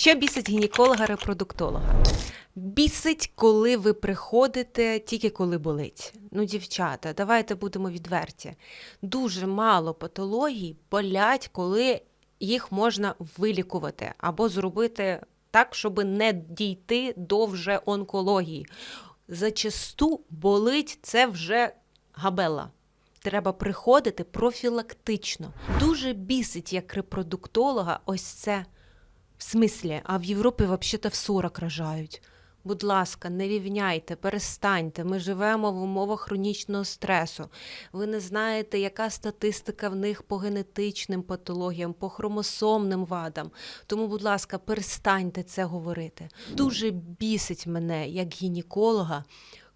Що бісить гінеколога-репродуктолога? Бісить, коли ви приходите тільки коли болить. Ну, дівчата, давайте будемо відверті. Дуже мало патологій болять, коли їх можна вилікувати або зробити так, щоб не дійти до вже онкології. Зачасту болить це вже габела. Треба приходити профілактично. Дуже бісить як репродуктолога ось це. В смислі, а в Європі взагалі в 40 рожають. Будь ласка, не рівняйте, перестаньте. Ми живемо в умовах хронічного стресу. Ви не знаєте, яка статистика в них по генетичним патологіям, по хромосомним вадам. Тому, будь ласка, перестаньте це говорити. Дуже бісить мене як гінеколога,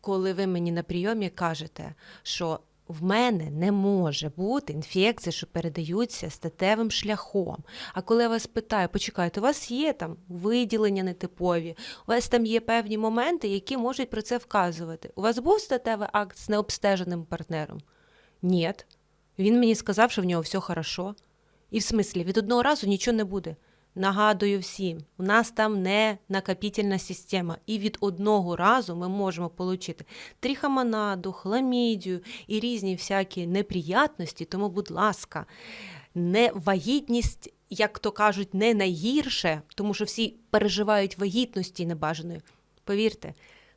коли ви мені на прийомі кажете, що в мене не може бути інфекції, що передаються статевим шляхом. А коли я вас питаю, почекайте, у вас є там виділення нетипові, у вас там є певні моменти, які можуть про це вказувати. У вас був статевий акт з необстеженим партнером? Ні. Він мені сказав, що в нього все хорошо. І в смислі, від одного разу нічого не буде. Нагадую всім, у нас там не накопітельна система, і від одного разу ми можемо отримати трихомонаду, хламідію і різні всякі неприятності. Тому, будь ласка, не вагітність, як то кажуть, не найгірше, тому що всі переживають вагітності небажаної. Повірте,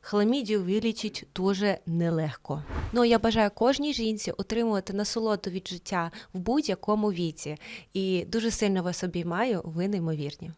хламідію вилічить дуже нелегко. Ну, я бажаю кожній жінці отримувати насолоду від життя в будь-якому віці. І дуже сильно вас обіймаю, ви неймовірні.